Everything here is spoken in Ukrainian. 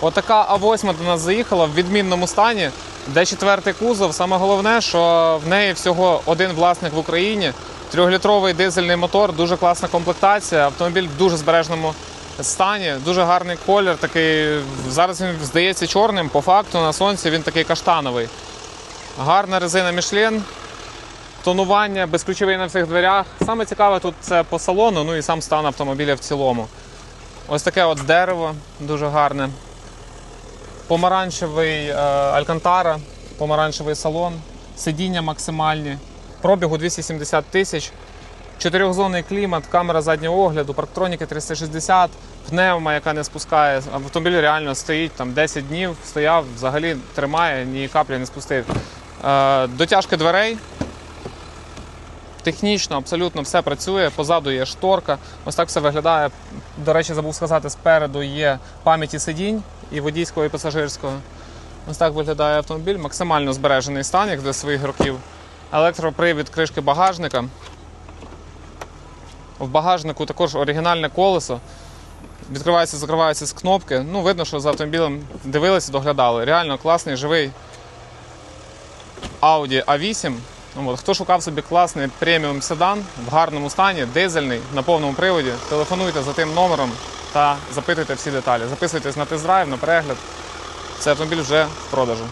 Отака А8 до нас заїхала в відмінному стані, де четвертий кузов. Саме головне, що в неї всього один власник в Україні. Трьохлітровий дизельний мотор, дуже класна комплектація. Автомобіль в дуже збережному стані, дуже гарний колір. Такий зараз він здається чорним. По факту на сонці він такий каштановий. Гарна резина Michelin, тонування, безключовий на всіх дверях. Саме цікаве тут це по салону, ну і сам стан автомобіля в цілому. Ось таке от дерево, дуже гарне. Помаранчевий е, Алькантара, помаранчевий салон, сидіння максимальні, пробігу 270 тисяч, чотирьохзонний клімат, камера заднього огляду, парктроніки 360, пневма, яка не спускає. Автомобіль реально стоїть там 10 днів, стояв, взагалі тримає, ні каплі не спустив. Е, дотяжки дверей. Технічно абсолютно все працює. Позаду є шторка. Ось так все виглядає. До речі, забув сказати, спереду є пам'яті сидінь і водійського, і пасажирського. Ось так виглядає автомобіль, максимально збережений стан, як для своїх років. Електропривід кришки багажника. В багажнику також оригінальне колесо. Відкривається, закривається з кнопки. Ну, видно, що за автомобілем дивилися, доглядали. Реально класний, живий Audi A8. Ну, от, хто шукав собі класний преміум седан в гарному стані, дизельний, на повному приводі, телефонуйте за тим номером та запитуйте всі деталі. Записуйтесь на тест-драйв, на перегляд. Цей автомобіль вже в продажу.